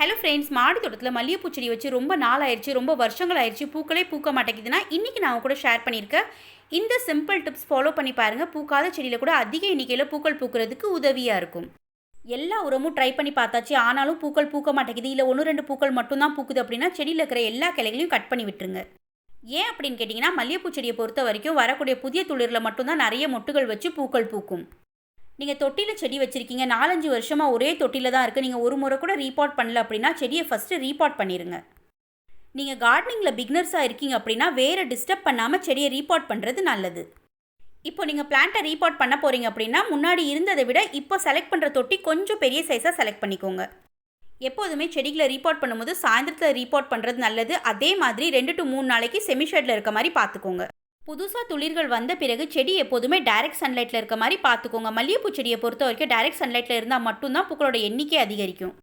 Hello friends மாடி தோட்டத்தில் மல்லிகைப்பூ செடி வச்சு ரொம்ப நாள் ஆயிடுச்சு ரொம்ப வருஷங்கள் ஆயிடுச்சு பூக்களே பூக்க மாட்டேங்குதுன்னா இன்றைக்கி நான் கூட ஷேர் பண்ணியிருக்கேன். இந்த சிம்பிள் டிப்ஸ் ஃபாலோ பண்ணி பாருங்கள் பூக்காத செடியில் கூட அதிக எண்ணிக்கையில் பூக்கள் பூக்கிறதுக்கு உதவியாக இருக்கும். எல்லா உரமும் ட்ரை பண்ணி பார்த்தாச்சு ஆனாலும் பூக்கள் பூக்க மாட்டேங்குது இல்லை ஒன்று ரெண்டு பூக்கள் மட்டும்தான் பூக்குது அப்படின்னா செடியில் இருக்கிற எல்லா கிளைகளையும் கட் பண்ணி விட்டுருங்க. ஏன் அப்படின்னு கேட்டிங்கன்னா மல்லிகைப்பூ செடியை பொறுத்த வரைக்கும் வரக்கூடிய புதிய துளிரில் மட்டும்தான் நிறைய மொட்டுகள் வச்சு பூக்கள் பூக்கும். நீங்கள் தொட்டியில் செடி வச்சுருக்கீங்க நாலஞ்சு வருஷமாக ஒரே தொட்டியில் தான் இருக்குது நீங்கள் ஒரு முறை கூட ரீபாட் பண்ணல அப்படின்னா செடியை ஃபஸ்ட்டு ரீபாட் பண்ணிடுங்க நீங்கள் கார்டனிங்கில் பிக்னர்ஸாக இருக்கீங்க அப்படின்னா வேறு டிஸ்டர்ப் பண்ணாமல் செடியை ரீபாட் பண்ணுறது நல்லது. இப்போ நீங்கள் பிளான்ட்டை ரீபாட் பண்ண போகிறீங்க அப்படின்னா முன்னாடி இருந்ததை விட இப்போ செலக்ட் பண்ணுற தொட்டி கொஞ்சம் பெரிய சைஸாக செலக்ட் பண்ணிக்கோங்க. எப்போதுமே செடிகளை ரீபாட் பண்ணும்போது சாயந்தரத்தில் ரீபாட் பண்ணுறது நல்லது. அதே மாதிரி ரெண்டு டு மூணு நாளைக்கு செமிஷேடில் இருக்க மாதிரி பார்த்துக்கோங்க. புதுசாக துளிர்கள் வந்த பிறகு செடி எப்போதுமே டைரக்ட் சன்லைட்டில் இருக்க மாதிரி பார்த்துக்கோங்க. மல்லிகைப்பூ செடியை பொறுத்த வரைக்கும் டைரக்ட் சன்லைட்டில் இருந்தால் மட்டும்தான் பூக்களோட எண்ணிக்கை அதிகரிக்கும்.